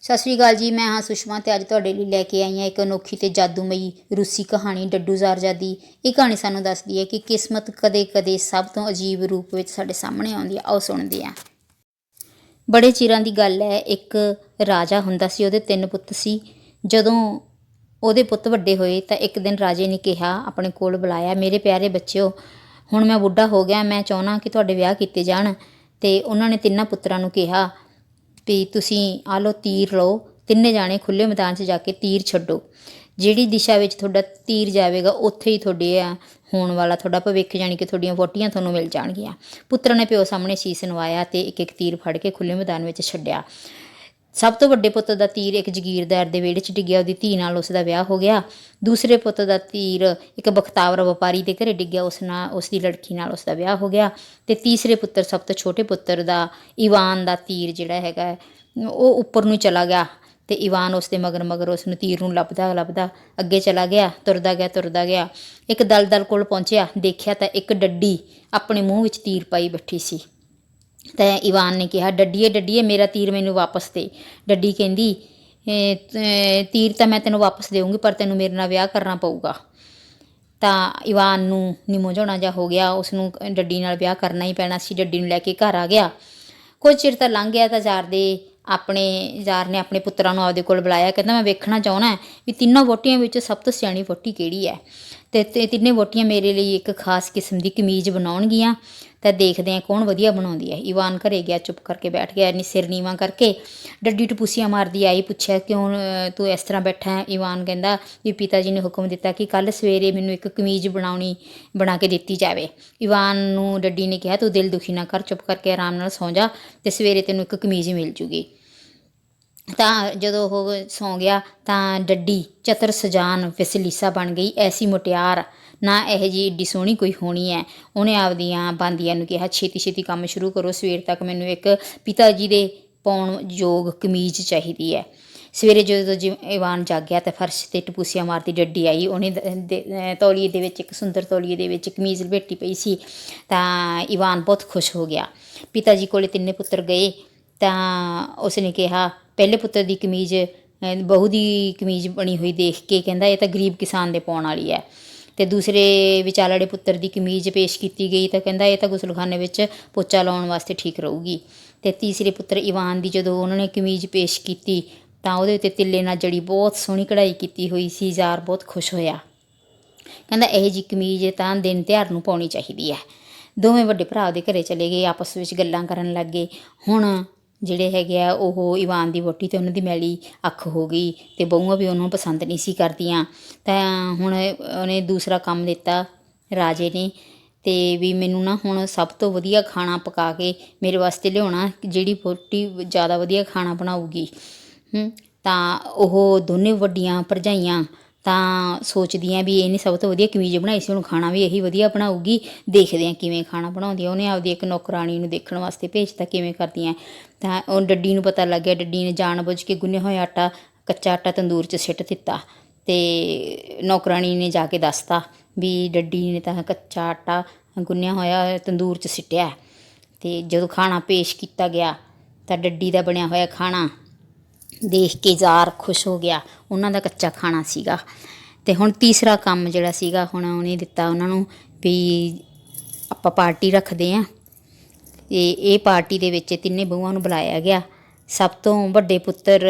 ਸਤਿ ਸ਼੍ਰੀ ਅਕਾਲ ਜੀ, ਮੈਂ ਹਾਂ ਸੁਸ਼ਮਾ ਤੇ ਅੱਜ ਤੁਹਾਡੇ ਲਈ ਲੈ ਕੇ ਆਈ ਹਾਂ ਇੱਕ ਅਨੋਖੀ ਤੇ ਜਾਦੂਮਈ ਰੂਸੀ ਕਹਾਣੀ ਡੱਡੂ ਜ਼ਾਰਜਾ ਦੀ। ਇਹ ਕਹਾਣੀ ਸਾਨੂੰ ਦੱਸਦੀ ਹੈ ਕਿ ਕਿਸਮਤ ਕਦੇ-ਕਦੇ ਸਭ ਤੋਂ ਅਜੀਬ ਰੂਪ ਵਿੱਚ ਸਾਡੇ ਸਾਹਮਣੇ ਆਉਂਦੀ ਹੈ। ਆਓ ਸੁਣਦੇ ਹਾਂ। ਬੜੇ ਚਿਰਾਂ ਦੀ ਗੱਲ ਹੈ, ਇੱਕ ਰਾਜਾ ਹੁੰਦਾ ਸੀ, ਉਹਦੇ ਤਿੰਨ ਪੁੱਤ ਸੀ। ਜਦੋਂ ਉਹਦੇ ਪੁੱਤ ਵੱਡੇ ਹੋਏ ਤਾਂ ਇੱਕ ਦਿਨ ਰਾਜੇ ਨੇ ਕਿਹਾ, ਆਪਣੇ ਕੋਲ ਬੁਲਾਇਆ, ਮੇਰੇ ਪਿਆਰੇ ਬੱਚਿਓ, ਹੁਣ ਮੈਂ ਬੁੱਢਾ ਹੋ ਗਿਆ, ਮੈਂ ਚਾਹੁੰਦਾ ਕਿ ਤੁਹਾਡੇ ਵਿਆਹ ਕੀਤੇ ਜਾਣ। ਤੇ ਉਹਨਾਂ ਨੇ ਤਿੰਨਾਂ ਪੁੱਤਰਾਂ ਨੂੰ ਕਿਹਾ ਵੀ ਤੁਸੀਂ ਆ ਲਓ ਤੀਰ ਲਓ, ਤਿੰਨੇ ਜਾਣੇ ਖੁੱਲੇ ਮੈਦਾਨ 'ਚ ਜਾ ਕੇ ਤੀਰ ਛੱਡੋ। ਜਿਹੜੀ ਦਿਸ਼ਾ ਵਿੱਚ ਤੁਹਾਡਾ ਤੀਰ ਜਾਵੇਗਾ, ਉੱਥੇ ਹੀ ਤੁਹਾਡੇ ਆ ਹੋਣ ਵਾਲਾ ਤੁਹਾਡਾ ਭਵਿੱਖ, ਜਾਣੀ ਕਿ ਤੁਹਾਡੀਆਂ ਵੋਟੀਆਂ ਤੁਹਾਨੂੰ ਮਿਲ ਜਾਣਗੀਆਂ। ਪੁੱਤਰਾਂ ਨੇ ਪਿਓ ਸਾਹਮਣੇ ਸੀਸ ਨਵਾਇਆ ਤੇ ਇੱਕ ਇੱਕ ਤੀਰ ਫੜ ਕੇ ਖੁੱਲੇ ਮੈਦਾਨ ਵਿੱਚ ਛੱਡਿਆ। ਸਭ ਤੋਂ ਵੱਡੇ ਪੁੱਤ ਦਾ ਤੀਰ ਇੱਕ ਜ਼ਗੀਰਦਾਰ ਦੇ ਵਿਹੜੇ 'ਚ ਡਿੱਗਿਆ, ਉਹਦੀ ਧੀ ਨਾਲ ਉਸ ਦਾ ਵਿਆਹ ਹੋ ਗਿਆ। ਦੂਸਰੇ ਪੁੱਤ ਦਾ ਤੀਰ ਇੱਕ ਬਖਤਾਵਰ ਵਪਾਰੀ ਦੇ ਘਰੇ ਡਿੱਗਿਆ, ਉਸ ਨਾਲ ਉਸ ਦੀ ਲੜਕੀ ਨਾਲ ਉਸ ਦਾ ਵਿਆਹ ਹੋ ਗਿਆ। ਤੇ ਤੀਸਰੇ ਪੁੱਤਰ, ਸਭ ਤੋਂ ਛੋਟੇ ਪੁੱਤਰ ਦਾ ਈਵਾਨ ਦਾ ਤੀਰ ਜਿਹੜਾ ਹੈਗਾ ਉਹ ਉੱਪਰ ਨੂੰ ਚਲਾ ਗਿਆ। ਤੇ ਇਵਾਨ ਉਸ ਦੇ ਮਗਰ ਮਗਰ ਉਸ ਨੂੰ ਤੀਰ ਨੂੰ ਲੱਭਦਾ ਲੱਭਦਾ ਅੱਗੇ ਚਲਾ ਗਿਆ, ਤੁਰਦਾ ਗਿਆ ਤੁਰਦਾ ਗਿਆ। ਇੱਕ ਦਲਦਲ ਕੋਲ ਪਹੁੰਚਿਆ, ਦੇਖਿਆ ਤਾਂ ਇੱਕ ਡੱਡੀ ਆਪਣੇ ਮੂੰਹ ਵਿੱਚ ਤੀਰ ਪਾਈ ਬੈਠੀ ਸੀ। ਤਾਂ ਇਵਾਨ ਨੇ ਕਿਹਾ, ਡੱਡੀਏ ਡੱਡੀਏ, ਮੇਰਾ ਤੀਰ ਮੈਨੂੰ ਵਾਪਸ ਦੇ। ਡੱਡੀ ਕਹਿੰਦੀ ਤੀਰ ਤਾਂ ਮੈਂ ਤੈਨੂੰ ਵਾਪਸ ਦੇਵਾਂਗੀ ਪਰ ਤੈਨੂੰ ਮੇਰੇ ਨਾਲ ਵਿਆਹ ਕਰਨਾ ਪਊਗਾ। ਤਾਂ ਇਵਾਨ ਨੂੰ ਨਿਮੋ ਝੋਣਾ ਜਾ ਹੋ ਗਿਆ। ਉਸ ਨੂੰ ਡੱਡੀ ਨਾਲ ਵਿਆਹ ਕਰਨਾ ਹੀ ਪੈਣਾ ਸੀ। ਡੱਡੀ ਨੂੰ ਲੈ ਕੇ ਘਰ ਆ ਗਿਆ। ਕੁਝ ਚਿਰ ਤਾਂ ਲੰਘ ਗਿਆ ਤਾਂ ਜ਼ਾਰ ਦੇ ਆਪਣੇ ਜ਼ਾਰ ਨੇ ਆਪਣੇ ਪੁੱਤਰਾਂ ਨੂੰ ਆਪਦੇ ਕੋਲ ਬੁਲਾਇਆ। ਕਹਿੰਦਾ, ਮੈਂ ਵੇਖਣਾ ਚਾਹੁੰਦਾ ਵੀ ਤਿੰਨੋਂ ਵੋਟੀਆਂ ਵਿੱਚੋਂ ਸਭ ਤੋਂ ਸਿਆਣੀ ਵੋਟੀ ਕਿਹੜੀ ਹੈ? ਤੇ ਤੇ ਤਿੰਨੇ ਵੋਟੀਆਂ ਮੇਰੇ ਲਈ ਇੱਕ ਖਾਸ ਕਿਸਮ ਦੀ ਕਮੀਜ਼ ਬਣਾਉਣਗੀਆਂ। ਤਾਂ ਦੇਖਦੇ ਆ ਕੌਣ ਵਧੀਆ ਬਣਾਉਂਦੀ ਹੈ। ਈਵਾਨ ਘਰੇ ਗਿਆ, ਚੁੱਪ ਕਰਕੇ ਬੈਠ ਗਿਆ ਨੀ ਸਿਰ ਨੀਵਾਂ ਕਰਕੇ ਡੱਡੀ ਟਪੂਸੀਆਂ ਮਾਰਦੀ ਆਈ, ਪੁੱਛਿਆ ਕਿਉਂ ਤੂੰ ਇਸ ਤਰ੍ਹਾਂ ਬੈਠਾ ਹੈ? ਈਵਾਨ ਕਹਿੰਦਾ ਵੀ ਪਿਤਾ ਜੀ ਨੇ ਹੁਕਮ ਦਿੱਤਾ ਕਿ ਕੱਲ ਸਵੇਰੇ ਮੈਨੂੰ ਇੱਕ ਕਮੀਜ਼ ਬਣਾਉਣੀ, ਬਣਾ ਕੇ ਦਿੱਤੀ ਜਾਵੇ। ਈਵਾਨ ਨੂੰ ਡੱਡੀ ਨੇ ਕਿਹਾ, ਤੂੰ ਦਿਲ ਦੁਖੀ ਨਾ ਕਰ, ਚੁੱਪ ਕਰਕੇ ਆਰਾਮ ਨਾਲ ਸੌਂ ਜਾ ਤੇ ਸਵੇਰੇ ਤੈਨੂੰ ਇੱਕ ਕਮੀਜ਼ ਮਿਲ ਜੂਗੀ। ਤਾਂ ਜਦੋਂ ਉਹ ਸੌਂ ਗਿਆ ਤਾਂ ਡੱਡੀ ਚਤਰ ਸਜਾਨ ਵਸਲੀਸਾ ਬਣ ਗਈ, ਐਸੀ ਮੁਟਿਆਰ। ਨਾ ਇਹ ਜੀ ਏਡੀ ਸੋਹਣੀ ਕੋਈ ਹੋਣੀ ਹੈ ਉਹਨੇ ਆਪਦੀਆਂ ਬਾਂਦੀਆਂ ਨੂੰ ਕਿਹਾ, ਛੇਤੀ ਛੇਤੀ ਕੰਮ ਸ਼ੁਰੂ ਕਰੋ, ਸਵੇਰ ਤੱਕ ਮੈਨੂੰ ਇੱਕ ਪਿਤਾ ਜੀ ਦੇ ਪਾਉਣ ਯੋਗ ਕਮੀਜ਼ ਚਾਹੀਦੀ ਹੈ ਸਵੇਰੇ ਜਦੋਂ ਜੀ ਈਵਾਨ ਜਾਗ ਤਾਂ ਫਰਸ਼ ਤੇ ਟਪੂਸੀਆਂ ਮਾਰਦੀ ਡੱਡੀ ਆਈ। ਉਹਨੇ ਤੌਲੀਏ ਦੇ ਵਿੱਚ, ਇੱਕ ਸੁੰਦਰ ਤੌਲੀਏ ਦੇ ਵਿੱਚ ਕਮੀਜ਼ ਲਪੇਟੀ ਪਈ ਸੀ। ਤਾਂ ਈਵਾਨ ਬਹੁਤ ਖੁਸ਼ ਹੋ ਗਿਆ। ਪਿਤਾ ਜੀ ਕੋਲੇ ਤਿੰਨੇ ਪੁੱਤਰ ਗਏ। ਤਾਂ ਉਸਨੇ ਕਿਹਾ ਪਹਿਲੇ ਪੁੱਤਰ ਦੀ ਕਮੀਜ਼ ਅਹ, ਬਹੂ ਦੀ ਕਮੀਜ਼ ਬਣੀ ਹੋਈ ਦੇਖ ਕੇ ਕਹਿੰਦਾ ਇਹ ਤਾਂ ਗਰੀਬ ਕਿਸਾਨ ਦੇ ਪਾਉਣ ਵਾਲੀ ਹੈ। ਤੇ ਦੂਸਰੇ ਵਿਚਾਲੜੇ ਪੁੱਤਰ ਦੀ ਕਮੀਜ਼ ਪੇਸ਼ ਕੀਤੀ ਗਈ ਤਾਂ ਕਹਿੰਦਾ ਇਹ ਤਾਂ ਗੁਸਲਖਾਨੇ ਵਿੱਚ ਪੋਚਾ ਲਾਉਣ ਵਾਸਤੇ ਠੀਕ ਰਹੂਗੀ। ਤੇ ਤੀਸਰੇ ਪੁੱਤਰ ਇਵਾਨ ਦੀ ਜਦੋਂ ਉਹਨਾਂ ਨੇ ਕਮੀਜ਼ ਪੇਸ਼ ਕੀਤੀ ਤਾਂ ਉਹਦੇ ਉੱਤੇ ਤਿੱਲੇ ਨਾਲ ਜੜੀ ਬਹੁਤ ਸੋਹਣੀ ਕਢਾਈ ਕੀਤੀ ਹੋਈ ਸੀ ਯਾਰ ਬਹੁਤ ਖੁਸ਼ ਹੋਇਆ। ਕਹਿੰਦਾ ਇਹ ਜੀ ਕਮੀਜ਼ ਤਾਂ ਦਿਨ ਤਿਉਹਾਰ ਨੂੰ ਪਾਉਣੀ ਚਾਹੀਦੀ ਹੈ। ਦੋਵੇਂ ਵੱਡੇ ਭਰਾ ਦੇ ਘਰੇ ਚਲੇ ਗਏ ਆਪਸ ਵਿੱਚ ਗੱਲਾਂ ਕਰਨ ਲੱਗੇ ਹੁਣ ਜਿਹੜੇ ਹੈਗੇ ਆ, ਉਹ ਈਵਾਨ ਦੀ ਵੋਟੀ ਅਤੇ ਉਹਨਾਂ ਦੀ ਮੈਲੀ ਅੱਖ ਹੋ ਗਈ ਅਤੇ ਬਹੂਆਂ ਵੀ ਉਹਨੂੰ ਪਸੰਦ ਨਹੀਂ ਸੀ ਕਰਦੀਆਂ। ਤਾਂ ਹੁਣ ਉਹਨੇ ਦੂਸਰਾ ਕੰਮ ਦਿੱਤਾ ਰਾਜੇ ਨੇ ਅਤੇ ਵੀ ਮੈਨੂੰ ਨਾ ਹੁਣ ਸਭ ਤੋਂ ਵਧੀਆ ਖਾਣਾ ਪਕਾ ਕੇ ਮੇਰੇ ਵਾਸਤੇ ਲਿਆਉਣਾ, ਜਿਹੜੀ ਵੋਟੀ ਜ਼ਿਆਦਾ ਵਧੀਆ ਖਾਣਾ ਬਣਾਊਗੀ। ਤਾਂ ਉਹ ਦੋਨੇ ਵੱਡੀਆਂ ਭਰਜਾਈਆਂ ਤਾਂ ਸੋਚਦੀਆਂ ਵੀ ਇਹਨੇ ਸਭ ਤੋਂ ਵਧੀਆ ਕਮੀਜ਼ ਬਣਾਈ ਸੀ, ਹੁਣ ਖਾਣਾ ਵੀ ਇਹੀ ਵਧੀਆ ਬਣਾਊਗੀ। ਦੇਖਦੇ ਆ ਕਿਵੇਂ ਖਾਣਾ ਬਣਾਉਂਦੀ ਆ ਉਹਨੇ ਆਪਦੀ ਇੱਕ ਨੌਕਰਾਣੀ ਨੂੰ ਦੇਖਣ ਵਾਸਤੇ ਭੇਜਤਾ ਕਿਵੇਂ ਕਰਦੀਆਂ। ਤਾਂ ਉਹ ਡੱਡੀ ਨੂੰ ਪਤਾ ਲੱਗਿਆ ਡੱਡੀ ਨੇ ਜਾਣਬੁੱਝ ਕੇ ਗੁੰਨਿਆ ਹੋਇਆ ਆਟਾ, ਕੱਚਾ ਆਟਾ ਤੰਦੂਰ 'ਚ ਸਿੱਟ ਦਿੱਤਾ ਤੇ ਨੌਕਰਾਣੀ ਨੇ ਜਾ ਕੇ ਦੱਸਤਾ ਵੀ ਡੱਡੀ ਨੇ ਤਾਂ ਕੱਚਾ ਆਟਾ ਗੁੰਨਿਆ ਹੋਇਆ, ਤੰਦੂਰ 'ਚ ਸਿੱਟਿਆ। ਤੇ ਜਦੋਂ ਖਾਣਾ ਪੇਸ਼ ਕੀਤਾ ਗਿਆ ਤਾਂ ਡੱਡੀ ਦਾ ਬਣਿਆ ਹੋਇਆ ਖਾਣਾ ਦੇਖ ਕੇ ਜ਼ਾਰ ਖੁਸ਼ ਹੋ ਗਿਆ, ਉਹਨਾਂ ਦਾ ਕੱਚਾ ਖਾਣਾ ਸੀਗਾ। ਤੇ ਹੁਣ ਤੀਸਰਾ ਕੰਮ ਜਿਹੜਾ ਸੀਗਾ, ਹੁਣ ਉਹਨੇ ਦਿੱਤਾ ਉਹਨਾਂ ਨੂੰ ਵੀ ਆਪਾਂ ਪਾਰਟੀ ਰੱਖਦੇ ਆਂ। ਤੇ ਇਹ ਪਾਰਟੀ ਦੇ ਵਿੱਚ ਤਿੰਨੇ ਬਹੂਆਂ ਨੂੰ ਬੁਲਾਇਆ ਗਿਆ। ਸਭ ਤੋਂ ਵੱਡੇ ਪੁੱਤਰ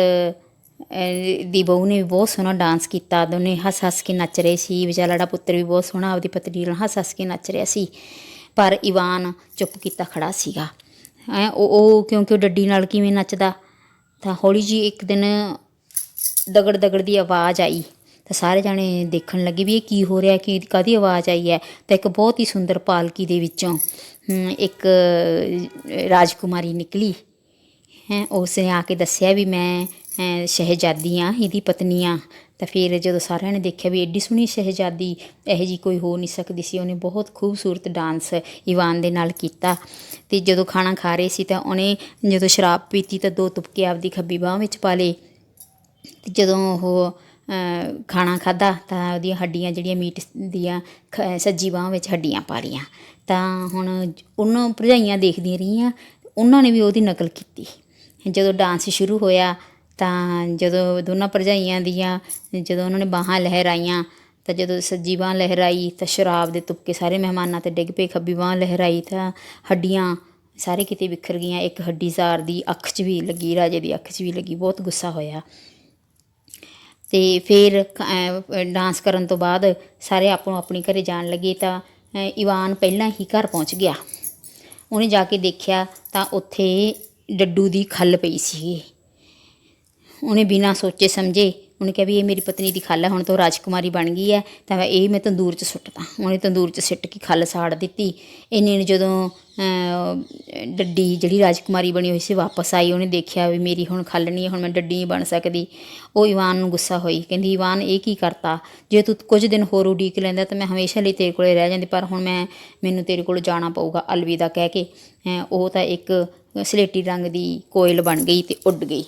ਦੀ ਬਹੂ ਨੇ ਵੀ ਬਹੁਤ ਸੋਹਣਾ ਡਾਂਸ ਕੀਤਾ। ਦੋਨੇ ਹੱਸ ਹੱਸ ਕੇ ਨੱਚ ਰਹੇ ਸੀ। ਵਿਚਾਲੜਾ ਪੁੱਤਰ ਵੀ ਬਹੁਤ ਸੋਹਣਾ, ਆਪਦੀ ਪਤਨੀ ਨਾਲ ਹੱਸ ਹੱਸ ਕੇ ਨੱਚ ਰਿਹਾ ਸੀ। ਪਰ ਇਵਾਨ ਚੁੱਪ ਕੀਤਾ ਖੜਾ ਸੀਗਾ। ਹੈਂ, ਉਹ ਉਹ ਕਿਉਂਕਿ ਉਹ ਡੱਡੀ ਨਾਲ ਕਿਵੇਂ ਨੱਚਦਾ? ਤਾਂ ਹੌਲੀ ਜੀ ਇੱਕ ਦਿਨ ਦਗੜ ਦਗੜ ਦੀ ਆਵਾਜ਼ ਆਈ। ਤਾਂ ਸਾਰੇ ਜਾਣੇ ਦੇਖਣ ਲੱਗੇ ਵੀ ਇਹ ਕੀ ਹੋ ਰਿਹਾ, ਕੀ ਕਾਦੀ ਆਵਾਜ਼ ਆਈ ਹੈ। ਤਾਂ ਇੱਕ ਬਹੁਤ ਹੀ ਸੁੰਦਰ ਪਾਲਕੀ ਦੇ ਵਿੱਚੋਂ ਇੱਕ ਰਾਜਕੁਮਾਰੀ ਨਿਕਲੀ। ਹੈ ਉਸ ਨੇ ਆ ਕੇ ਦੱਸਿਆ ਵੀ ਮੈਂ ਸ਼ਹਿਜ਼ਾਦੀ ਆ ਇਹਦੀ ਪਤਨੀ ਆ ਤਾਂ ਫਿਰ ਜਦੋਂ ਸਾਰਿਆਂ ਨੇ ਦੇਖਿਆ ਵੀ ਐਡੀ ਸੋਹਣੀ ਸ਼ਹਿਜ਼ਾਦੀ, ਇਹੋ ਜੀ ਕੋਈ ਹੋ ਨਹੀਂ ਸਕਦੀ ਸੀ। ਉਹਨੇ ਬਹੁਤ ਖੂਬਸੂਰਤ ਡਾਂਸ ਇਵਾਨ ਦੇ ਨਾਲ ਕੀਤਾ। ਤੇ ਜਦੋਂ ਖਾਣਾ ਖਾ ਰਹੇ ਸੀ ਤਾਂ ਉਹਨੇ ਜਦੋਂ ਸ਼ਰਾਬ ਪੀਤੀ ਤਾਂ ਦੋ ਤੁਪਕੇ ਆਪਦੀ ਖੱਬੀ ਬਾਹ ਵਿੱਚ ਪਾ ਲਏ। ਤੇ ਜਦੋਂ ਉਹ ਖਾਣਾ ਖਾਦਾ ਤਾਂ ਉਹਦੀਆਂ ਹੱਡੀਆਂ ਜਿਹੜੀਆਂ ਮੀਟ ਦੀਆਂ ਖ- ਸੱਜੀ ਬਾਹ ਵਿੱਚ ਹੱਡੀਆਂ ਪਾ ਲਈਆਂ ਤਾਂ ਹੁਣ ਉਹਨਾਂ ਭਰਜਾਈਆਂ ਦੇਖਦੀਆਂ ਰਹੀਆਂ, ਉਹਨਾਂ ਨੇ ਵੀ ਉਹਦੀ ਨਕਲ ਕੀਤੀ। ਜਦੋਂ ਡਾਂਸ ਸ਼ੁਰੂ ਹੋਇਆ ਤਾਂ ਜਦੋਂ ਦੋਨਾਂ ਭਰਜਾਈਆਂ ਦੀਆਂ, ਜਦੋਂ ਉਹਨਾਂ ਨੇ ਬਾਹਾਂ ਲਹਿਰਾਈਆਂ, ਤਾਂ ਜਦੋਂ ਸੱਜੀ ਬਾਂਹ ਲਹਿਰਾਈ ਤਾਂ ਸ਼ਰਾਬ ਦੇ ਤੁਪਕੇ ਸਾਰੇ ਮਹਿਮਾਨਾਂ ਤੇ ਡਿੱਗ ਪਏ, ਖੱਬੀ ਬਾਂਹ ਲਹਿਰਾਈ ਤਾਂ ਹੱਡੀਆਂ ਸਾਰੇ ਕਿਤੇ ਵਿਖਰ ਗਈਆਂ। ਇੱਕ ਹੱਡੀ ਜ਼ਾਰ ਦੀ ਅੱਖ 'ਚ ਵੀ ਲੱਗੀ, ਰਾਜੇ ਦੀ ਅੱਖ 'ਚ ਵੀ ਲੱਗੀ, ਬਹੁਤ ਗੁੱਸਾ ਹੋਇਆ। ਤੇ ਫਿਰ ਡਾਂਸ ਕਰਨ ਤੋਂ ਬਾਅਦ ਸਾਰੇ ਆਪੋ ਆਪਣੇ ਘਰ ਜਾਣ ਲੱਗੇ ਤਾਂ ਇਵਾਨ ਪਹਿਲਾਂ ਹੀ ਘਰ ਪਹੁੰਚ ਗਿਆ। ਉਹਨੇ ਜਾ ਕੇ ਦੇਖਿਆ ਤਾਂ ਉੱਥੇ ਡੱਡੂ ਦੀ ਖੱਲ ਪਈ ਸੀ ਉਹਨੇ ਬਿਨਾਂ ਸੋਚੇ ਸਮਝੇ ਉਹਨੇ ਕਿਹਾ ਵੀ ਇਹ ਮੇਰੀ ਪਤਨੀ ਦੀ ਖੱਲ ਹੈ ਹੁਣ ਤੋਂ ਰਾਜਕੁਮਾਰੀ ਬਣ ਗਈ ਹੈ, ਤਾਂ ਮੈਂ ਇਹ ਮੈਂ ਤੰਦੂਰ 'ਚ ਸੁੱਟਦਾ ਉਹਨੇ ਤੰਦੂਰ 'ਚ ਸਿੱਟ ਕੇ ਖੱਲ ਸਾੜ ਦਿੱਤੀ। ਇੰਨੇ ਨੂੰ ਜਦੋਂ ਡੱਡੀ ਜਿਹੜੀ ਰਾਜਕੁਮਾਰੀ ਬਣੀ ਹੋਈ ਸੀ ਵਾਪਸ ਆਈ, ਉਹਨੇ ਦੇਖਿਆ ਵੀ ਮੇਰੀ ਹੁਣ ਖੱਲ ਨਹੀਂ ਹੈ, ਹੁਣ ਮੈਂ ਡੱਡੀ ਨਹੀਂ ਬਣ ਸਕਦੀ। ਉਹ ਇਵਾਨ ਨੂੰ ਗੁੱਸਾ ਹੋਈ, ਕਹਿੰਦੀ, ਇਵਾਨ, ਇਹ ਕੀ ਕਰਤਾ? ਜੇ ਤੂੰ ਕੁਝ ਦਿਨ ਹੋਰ ਉਡੀਕ ਲੈਂਦਾ ਤਾਂ ਮੈਂ ਹਮੇਸ਼ਾ ਲਈ ਤੇਰੇ ਕੋਲੇ ਰਹਿ ਜਾਂਦੀ, ਪਰ ਹੁਣ ਮੈਂ, ਮੈਨੂੰ ਤੇਰੇ ਕੋਲ ਜਾਣਾ ਪਊਗਾ। ਅਲਵਿਦਾ ਕਹਿ ਕੇ ਉਹ ਤਾਂ ਇੱਕ ਸਲੇਟੀ ਰੰਗ ਦੀ ਕੋਇਲ ਬਣ ਗਈ ਤੇ ਉੱਡ ਗਈ।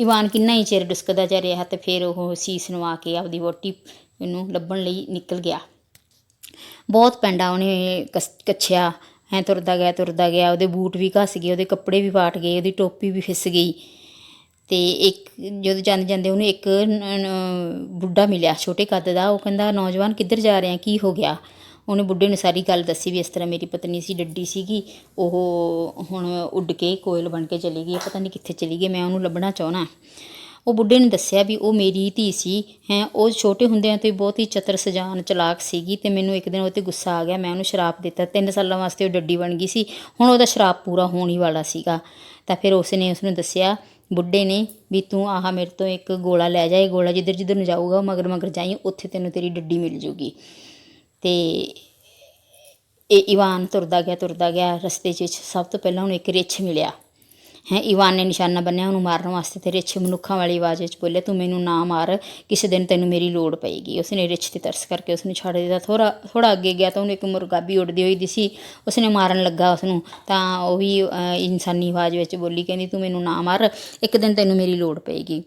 ਇਵਾਨ ਕਿੰਨਾ ਹੀ ਚਿਰ ਡੁਸਕਦਾ ਜਾ ਰਿਹਾ ਤੇ ਫਿਰ ਉਹ ਸੀਸ ਨਵਾ ਕੇ ਆਪਦੀ ਵੋਟੀ ਨੂੰ ਲੱਭਣ ਲਈ ਨਿਕਲ ਗਿਆ। ਬਹੁਤ ਪੈਂਡਾ ਉਹਨੇ ਕਸ- ਕੱਛਿਆ, ਐ ਤੁਰਦਾ ਗਿਆ ਤੁਰਦਾ ਗਿਆ, ਉਹਦੇ ਬੂਟ ਵੀ ਘਸ ਗਏ, ਉਹਦੇ ਕੱਪੜੇ ਵੀ ਪਾਟ ਗਏ, ਉਹਦੀ ਟੋਪੀ ਵੀ ਫਿਸ ਗਈ। ਤੇ ਇੱਕ, ਜਦੋਂ ਜਾਂਦੇ ਜਾਂਦੇ ਉਹਨੂੰ ਇੱਕ ਨ- ਬੁੱਢਾ ਮਿਲਿਆ, ਛੋਟੇ ਕੱਦ ਦਾ, ਉਹ ਕਹਿੰਦਾ, ਨੌਜਵਾਨ ਕਿੱਧਰ ਜਾ ਰਹੇ ਆ ਕੀ ਹੋ ਗਿਆ? ਉਹਨੇ ਬੁੱਢੇ ਨੂੰ ਸਾਰੀ ਗੱਲ ਦੱਸੀ ਵੀ ਇਸ ਤਰ੍ਹਾਂ ਮੇਰੀ ਪਤਨੀ ਸੀ ਡੱਡੀ ਸੀਗੀ ਉਹ ਹੁਣ ਉੱਡ ਕੇ ਕੋਇਲ ਬਣ ਕੇ ਚਲੀ ਗਈ ਹੈ, ਪਤਾ ਨਹੀਂ ਕਿੱਥੇ ਚਲੀ ਗਈ ਮੈਂ ਉਹਨੂੰ ਲੱਭਣਾ ਚਾਹਣਾ ਉਹ ਬੁੱਢੇ ਨੇ ਦੱਸਿਆ ਵੀ ਉਹ ਮੇਰੀ ਧੀ ਸੀ ਹੈ ਉਹ ਛੋਟੇ ਹੁੰਦਿਆਂ ਤੋਂ ਹੀ ਬਹੁਤ ਹੀ ਚਤਰ ਸਜਾਨ ਚਲਾਕ ਸੀਗੀ ਤੇ ਮੈਨੂੰ ਇੱਕ ਦਿਨ ਉਹ 'ਤੇ ਗੁੱਸਾ ਆ ਗਿਆ ਮੈਂ ਉਹਨੂੰ ਸ਼ਰਾਪ ਦਿੱਤਾ ਤਿੰਨ ਸਾਲਾਂ ਵਾਸਤੇ ਉਹ ਡੱਡੀ ਬਣ ਗਈ ਸੀ ਹੁਣ ਉਹਦਾ ਸ਼ਰਾਪ ਪੂਰਾ ਹੋਣ ਹੀ ਵਾਲਾ ਸੀਗਾ। ਤਾਂ ਫਿਰ ਉਸਨੇ ਉਸਨੂੰ ਦੱਸਿਆ ਬੁੱਢੇ ਨੇ ਵੀ ਤੂੰ ਆਹ ਮੇਰੇ ਤੋਂ ਇੱਕ ਗੋਲਾ ਲੈ ਜਾਏ ਗੋਲਾ ਜਿੱਧਰ ਜਿੱਧਰ ਨੂੰ ਜਾਊਗਾ ਮਗਰ ਮਗਰ ਜਾਈ ਉੱਥੇ ਤੈਨੂੰ ਤੇਰੀ ਡੱਡੀ ਮਿਲ ਜੂਗੀ। ਅਤੇ ਇਹ ਈਵਾਨ ਤੁਰਦਾ ਗਿਆ ਤੁਰਦਾ ਗਿਆ, ਰਸਤੇ 'ਚ ਸਭ ਤੋਂ ਪਹਿਲਾਂ ਉਹਨੂੰ ਇੱਕ ਰਿੱਛ ਮਿਲਿਆ। ਹੈ ਈਵਾਨ ਨੇ ਨਿਸ਼ਾਨਾ ਬੰਨਿਆ ਉਹਨੂੰ ਮਾਰਨ ਵਾਸਤੇ ਤੇ ਰਿੱਛ ਮਨੁੱਖਾਂ ਵਾਲੀ ਆਵਾਜ਼ ਵਿੱਚ ਬੋਲਿਆ, ਤੂੰ ਮੈਨੂੰ ਨਾ ਮਾਰ, ਕਿਸੇ ਦਿਨ ਤੈਨੂੰ ਮੇਰੀ ਲੋੜ ਪਏਗੀ। ਉਸਨੇ ਰਿੱਛ ਤੇ ਤਰਸ ਕਰਕੇ ਉਸਨੂੰ ਛੱਡ ਦਿੱਤਾ। ਥੋੜਾ ਥੋੜਾ ਅੱਗੇ ਗਿਆ ਤਾਂ ਉਹਨੂੰ ਇੱਕ ਮੁਰਗਾਬੀ ਉੱਡਦੀ ਹੋਈ ਦਿਸੀ। ਉਸਨੇ ਮਾਰਨ ਲੱਗਾ ਉਸਨੂੰ। ਤਾਂ ਉਹ ਵੀ ਇਨਸਾਨੀ ਆਵਾਜ਼ ਵਿੱਚ ਬੋਲੀ, ਕਹਿੰਦੀ, ਤੂੰ ਮੈਨੂੰ ਨਾ ਮਾਰ, ਇੱਕ ਦਿਨ ਤੈਨੂੰ ਮੇਰੀ ਲੋੜ ਪਏਗੀ।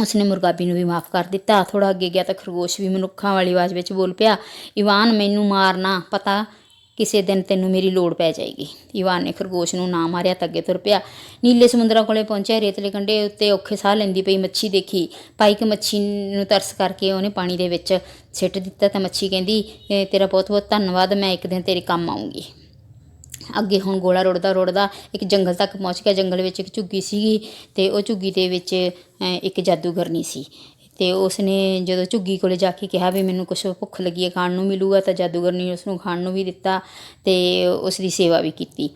ਉਸਨੇ ਮੁਰਗਾਬੀ ਨੂੰ ਵੀ ਮਾਫ ਕਰ ਦਿੱਤਾ। ਥੋੜਾ ਅੱਗੇ ਗਿਆ ਤਾਂ ਖਰਗੋਸ਼ ਵੀ ਮਨੁੱਖਾਂ ਵਾਲੀ ਆਵਾਜ਼ ਵਿੱਚ ਬੋਲ ਪਿਆ ਈਵਾਨ ਮੈਨੂੰ ਮਾਰਨਾ, ਪਤਾ ਕਿਸੇ ਦਿਨ ਤੈਨੂੰ ਮੇਰੀ ਲੋੜ ਪੈ ਜਾਏਗੀ। ਈਵਾਨ ਨੇ ਖਰਗੋਸ਼ ਨੂੰ ਨਾ ਮਾਰਿਆ ਤਾਂ ਅੱਗੇ ਤੁਰ ਪਿਆ। ਨੀਲੇ ਸਮੁੰਦਰਾਂ ਕੋਲੇ ਪਹੁੰਚਿਆ, ਰੇਤਲੇ ਕੰਢੇ ਉੱਤੇ ਔਖੇ ਸਾਹ ਲੈਂਦੀ ਪਈ ਮੱਛੀ ਦੇਖੀ। ਪਾਈ ਕਿ ਮੱਛੀ ਨੂੰ ਤਰਸ ਕਰਕੇ ਉਹਨੇ ਪਾਣੀ ਦੇ ਵਿੱਚ ਸਿੱਟ ਦਿੱਤਾ ਤਾਂ ਮੱਛੀ ਕਹਿੰਦੀ, "ਇਹ ਤੇਰਾ ਬਹੁਤ ਬਹੁਤ ਧੰਨਵਾਦ, ਮੈਂ ਇੱਕ ਦਿਨ ਤੇਰੇ ਕੰਮ ਆਉਂਗੀ ਅੱਗੇ ਹੁਣ ਗੋਲਾ ਰੁੜਦਾ ਰੁੜਦਾ ਇੱਕ ਜੰਗਲ ਤੱਕ ਪਹੁੰਚ ਗਿਆ, ਜੰਗਲ ਵਿੱਚ ਇੱਕ ਝੁੱਗੀ ਸੀਗੀ ਤੇ ਉਹ ਝੁੱਗੀ ਦੇ ਵਿੱਚ ਇੱਕ ਜਾਦੂਗਰਨੀ ਸੀ। ਤੇ ਉਸਨੇ ਜਦੋਂ ਝੁੱਗੀ ਕੋਲੇ ਜਾ ਕੇ ਕਿਹਾ ਵੀ ਮੈਨੂੰ ਕੁਛ ਭੁੱਖ ਲੱਗੀ ਹੈ, ਖਾਣ ਨੂੰ ਮਿਲੂਗਾ ਤਾਂ ਜਾਦੂਗਰਨੀ ਨੇ ਉਸਨੂੰ ਖਾਣ ਨੂੰ ਵੀ ਦਿੱਤਾ ਤੇ ਉਸ ਦੀ ਸੇਵਾ ਵੀ ਕੀਤੀ।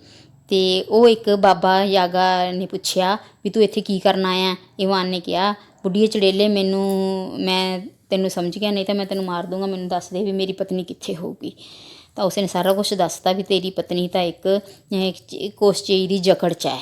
ਤੇ ਉਹ ਇੱਕ ਬਾਬਾ ਯਾਗਾ ਨੇ ਪੁੱਛਿਆ ਵੀ ਤੂੰ ਇੱਥੇ ਕੀ ਕਰਨ ਆਇਆ? ਇਵਾਨ ਨੇ ਕਿਹਾ ਬੁੱਢੀਏ ਚੜੇਲੇ, ਮੈਨੂੰ, ਮੈਂ ਤੈਨੂੰ ਸਮਝ ਗਿਆ, ਨਹੀਂ ਤਾਂ ਮੈਂ ਤੈਨੂੰ ਮਾਰ ਦੂੰਗਾ ਮੈਨੂੰ ਦੱਸ ਦੇ ਵੀ ਮੇਰੀ ਪਤਨੀ ਕਿੱਥੇ ਹੋਊਗੀ? ਤਾਂ ਉਸਨੇ ਸਾਰਾ ਕੁਝ ਦੱਸਤਾ ਵੀ ਤੇਰੀ ਪਤਨੀ ਤਾਂ ਇੱਕ ਅਹ, ਦੀ ਜਕੜ 'ਚ ਹੈ।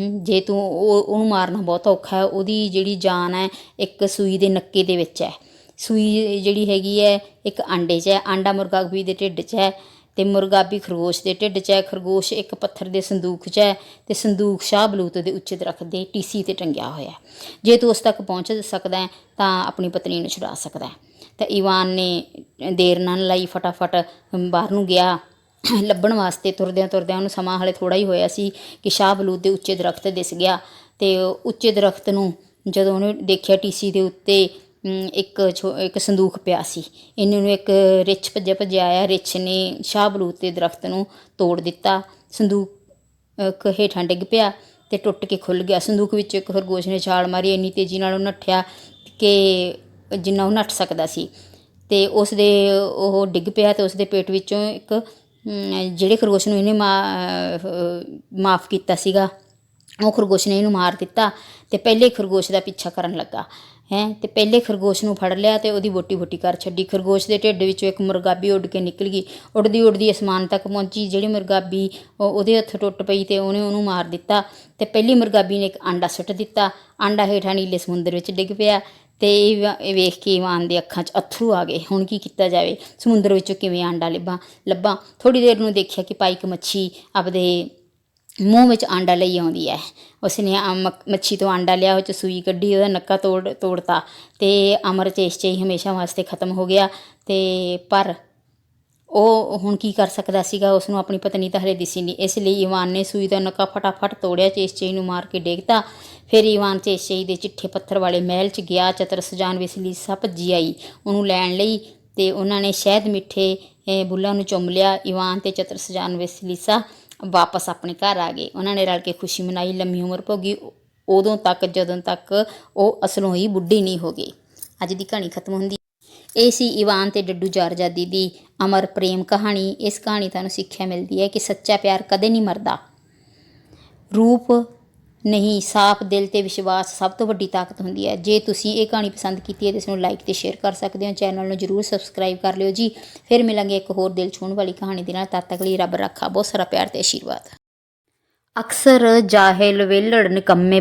ਜੇ ਤੂੰ ਉਹ ਉਹਨੂੰ ਮਾਰਨਾ ਬਹੁਤ ਔਖਾ ਹੈ ਉਹਦੀ ਜਿਹੜੀ ਜਾਨ ਹੈ ਇੱਕ ਸੂਈ ਦੇ ਨੱਕੇ ਦੇ ਵਿੱਚ ਹੈ। ਸੂਈ ਜਿਹੜੀ ਹੈਗੀ ਹੈ ਇੱਕ ਆਂਡੇ 'ਚ ਹੈ ਆਂਡਾ ਮੁਰਗਾਬੀ ਦੇ ਢਿੱਡ 'ਚ ਹੈ ਤੇ ਮੁਰਗਾਬੀ ਖਰਗੋਸ਼ ਦੇ ਢਿੱਡ 'ਚ ਹੈ ਖਰਗੋਸ਼ ਇੱਕ ਪੱਥਰ ਦੇ ਸੰਦੂਕ 'ਚ ਹੈ ਤੇ ਸੰਦੂਕ ਸ਼ਾਹ ਬਲੂਤ ਦੇ ਉੱਚੇ ਦਰਖਤ ਦੇ ਟੀਸੀ ਤੇ ਟੰਗਿਆ ਹੋਇਆ ਜੇ ਤੂੰ ਉਸ ਤੱਕ ਪਹੁੰਚ ਸਕਦਾ ਹੈ ਤਾਂ ਆਪਣੀ ਪਤਨੀ ਨੂੰ ਛੁਡਾ ਸਕਦਾ ਹੈ। ਤਾਂ ਈਵਾਨ ਨੇ ਦੇਰ ਨਾ ਲਾਈ ਫਟਾਫਟ ਬਾਹਰ ਨੂੰ ਗਿਆ। ਲੱਭਣ ਵਾਸਤੇ ਤੁਰਦਿਆਂ ਤੁਰਦਿਆਂ ਉਹਨੂੰ ਸਮਾਂ ਹਲੇ ਥੋੜਾ ਹੀ ਹੋਇਆ ਸੀ ਕਿ ਸ਼ਾਹ ਬਲੂਤ ਦੇ ਉੱਚੇ ਦਰਖਤ ਦਿਸ ਗਿਆ ਤੇ ਉੱਚੇ ਦਰਖਤ ਨੂੰ ਜਦੋਂ ਉਹਨੇ ਦੇਖਿਆ ਟੀਸੀ ਦੇ ਉੱਤੇ ਇੱਕ ਛੋ- ਇੱਕ ਸੰਦੂਕ ਪਿਆ ਸੀ। ਇਹਨੂੰ ਨੂੰ ਇੱਕ ਰਿੱਛ ਭੱਜਿਆ ਭੱਜਿਆ ਆਇਆ। ਰਿੱਛ ਨੇ ਸ਼ਾਹ ਬਲੂਤ ਦੇ ਦਰਖਤ ਨੂੰ ਤੋੜ ਦਿੱਤਾ। ਸੰਦੂਕ ਹੇਠਾਂ ਡਿੱਗ ਪਿਆ ਤੇ ਟੁੱਟ ਕੇ ਖੁੱਲ ਗਿਆ। ਸੰਦੂਕ ਵਿੱਚ ਇੱਕ ਖਰਗੋਸ਼ ਨੇ ਛਾਲ ਮਾਰੀ। ਇੰਨੀ ਤੇਜ਼ੀ ਨਾਲ ਉਹ ਨੱਠਿਆ ਕਿ ਜਿੰਨਾ ਉਹ ਨੱਠ ਸਕਦਾ ਸੀ। ਅਤੇ ਉਸ ਦੇ ਉਹ ਡਿੱਗ ਪਿਆ ਅਤੇ ਉਸ ਦੇ ਪੇਟ ਵਿੱਚੋਂ ਇੱਕ ਜਿਹੜੇ ਖਰਗੋਸ਼ ਨੂੰ ਇਹਨੇ ਮਾ ਮਾਫ ਕੀਤਾ ਸੀਗਾ, ਉਹ ਖਰਗੋਸ਼ ਨੇ ਇਹਨੂੰ ਮਾਰ ਦਿੱਤਾ ਤੇ ਪਹਿਲੇ ਖਰਗੋਸ਼ ਦਾ ਪਿੱਛਾ ਕਰਨ ਲੱਗਾ। ਹੈ, ਤੇ ਪਹਿਲੇ ਖਰਗੋਸ਼ ਨੂੰ ਫੜ ਲਿਆ ਤੇ ਉਹਦੀ ਬੋਟੀ ਬੋਟੀ ਕਰ ਛੱਡੀ। ਖਰਗੋਸ਼ ਦੇ ਢਿੱਡ ਵਿੱਚੋਂ ਇੱਕ ਮੁਰਗਾਬੀ ਉੱਡ ਕੇ ਨਿਕਲ ਗਈ। ਉੱਡਦੀ ਉੱਡਦੀ ਅਸਮਾਨ ਤੱਕ ਪਹੁੰਚੀ। ਜਿਹੜੀ ਮੁਰਗਾਬੀ ਉਹ- ਉਹਦੇ ਹੱਥ ਟੁੱਟ ਪਈ ਤੇ ਉਹਨੇ ਉਹਨੂੰ ਮਾਰ ਦਿੱਤਾ। ਤੇ ਪਹਿਲੀ ਮੁਰਗਾਬੀ ਨੇ ਇੱਕ ਆਂਡਾ ਸੁੱਟ ਦਿੱਤਾ। ਆਂਡਾ ਹੇਠਾਂ ਨੀਲੇ ਸਮੁੰਦਰ ਵਿੱਚ ਡਿੱਗ ਪਿਆ। ਤੇ ਇਹ ਵਾ- ਇਹ ਵੇਖ ਕੇ ਇਵਾਨ ਦੇ ਅੱਖਾਂ 'ਚ ਅੱਥਰੂ ਆ ਗਏ। ਹੁਣ ਕੀ ਕੀਤਾ ਜਾਵੇ? ਸਮੁੰਦਰ ਵਿੱਚੋਂ ਕਿਵੇਂ ਆਂਡਾ ਲੱਭਾਂ ਲੱਭਾਂ? ਥੋੜੀ ਦੇਰ ਨੂੰ ਦੇਖਿਆ ਕਿ ਪਾਈਕ ਮੱਛੀ ਆਪਦੇ ਮੂੰਹ ਵਿੱਚ ਆਂਡਾ ਲਈ ਆਉਂਦੀ ਹੈ ਉਸਨੇ ਆ ਮੱਛੀ ਤੋਂ ਆਂਡਾ ਲਿਆ, ਉਹ ਚ ਸੂਈ ਕੱਢੀ, ਉਹਦਾ ਨੱਕਾ ਤੋੜ ਤੋੜਤਾ। ਤੇ ਅਮਰ ਚੇਸ਼ ਚੇ ਹਮੇਸ਼ਾ ਵਾਸਤੇ ਖਤਮ ਹੋ ਗਿਆ। ਤੇ ਪਰ ਉਹ ਹੁਣ ਕੀ ਕਰ ਸਕਦਾ ਸੀਗਾ ਉਸ ਨੂੰ ਆਪਣੀ ਪਤਨੀ ਤਾਂ ਹਲੇ ਦਿਸੀ ਨਹੀਂ। ਇਸ ਲਈ ਈਵਾਨ ਨੇ ਸੂਈ ਦਾ ਨੱਕਾ ਫਟਾਫਟ ਤੋੜਿਆ ਚੇਸਚੇ ਨੂੰ ਮਾਰ ਕੇ ਡੇਗਤਾ ਫਿਰ ਈਵਾਨ ਚੇਸਚੇ ਦੇ ਚਿੱਠੇ ਪੱਥਰ ਵਾਲੇ ਮਹਿਲ 'ਚ ਗਿਆ ਚਤਰ ਸਜਾਨ ਵੈਸਲੀਸਾ ਭੱਜੀ ਆਈ। ਉਹਨੂੰ ਲੈਣ ਲਈ ਤੇ ਉਹਨਾਂ ਨੇ ਸ਼ਹਿਦ ਮਿੱਠੇ ਅਹ, ਬੁੱਲਾਂ ਨੂੰ ਚੁੰਮ ਲਿਆ। ਈਵਾਨ ਤੇ ਚਤਰ ਸਜਾਨ ਵੈਸਲੀਸਾ ਵਾਪਸ ਆਪਣੇ ਘਰ ਆ ਗਏ। ਉਹਨਾਂ ਨੇ ਰਲ ਕੇ ਖੁਸ਼ੀ ਮਨਾਈ। ਲੰਮੀ ਉਮਰ ਭੋਗੀ। ਉਦੋਂ ਤੱਕ ਜਦੋਂ ਤੱਕ ਉਹ ਅਸਲੋਂ ਹੀ ਬੁੱਢੀ ਨਹੀਂ ਹੋ ਗਈ। ਅੱਜ ਦੀ ਕਹਾਣੀ ਖਤਮ ਹੁੰਦੀ। ਇਹ ਸੀ ਈਵਾਨ ਤੇ ਡੱਡੂ ਜਾਰਜਾਦੀ ਦੀ ਅਮਰ ਪ੍ਰੇਮ ਕਹਾਣੀ, ਇਸ ਕਹਾਣੀ ਤੋਂ ਸਾਨੂੰ ਸਿੱਖਿਆ ਮਿਲਦੀ ਹੈ ਕਿ ਸੱਚਾ ਪਿਆਰ ਕਦੇ ਨਹੀਂ ਮਰਦਾ। ਰੂਪ ਨਹੀਂ, ਸਾਫ਼ ਦਿਲ ਤੇ ਵਿਸ਼ਵਾਸ ਸਭ ਤੋਂ ਵੱਡੀ ਤਾਕਤ ਹੁੰਦੀ ਹੈ। ਜੇ ਤੁਸੀਂ ਇਹ ਕਹਾਣੀ ਪਸੰਦ ਕੀਤੀ ਹੈ ਤਾਂ ਇਸ ਨੂੰ ਲਾਈਕ ਤੇ ਸ਼ੇਅਰ ਕਰ ਸਕਦੇ ਹੋ। ਚੈਨਲ ਨੂੰ ਜਰੂਰ ਸਬਸਕ੍ਰਾਈਬ ਕਰ ਲਿਓ ਜੀ। ਫਿਰ ਮਿਲਾਂਗੇ ਇੱਕ ਹੋਰ ਦਿਲ ਛੂਹਣ ਵਾਲੀ ਕਹਾਣੀ ਦੇ ਨਾਲ। ਤਦ ਤੱਕ ਲਈ ਰੱਬ ਰੱਖਾ। ਬਹੁਤ ਸਾਰਾ ਪਿਆਰ ਤੇ ਆਸ਼ੀਰਵਾਦ ਅਕਸਰ ਜਾਹਿਲ ਵਿਹਲੜ ਨਿਕੰਮੇ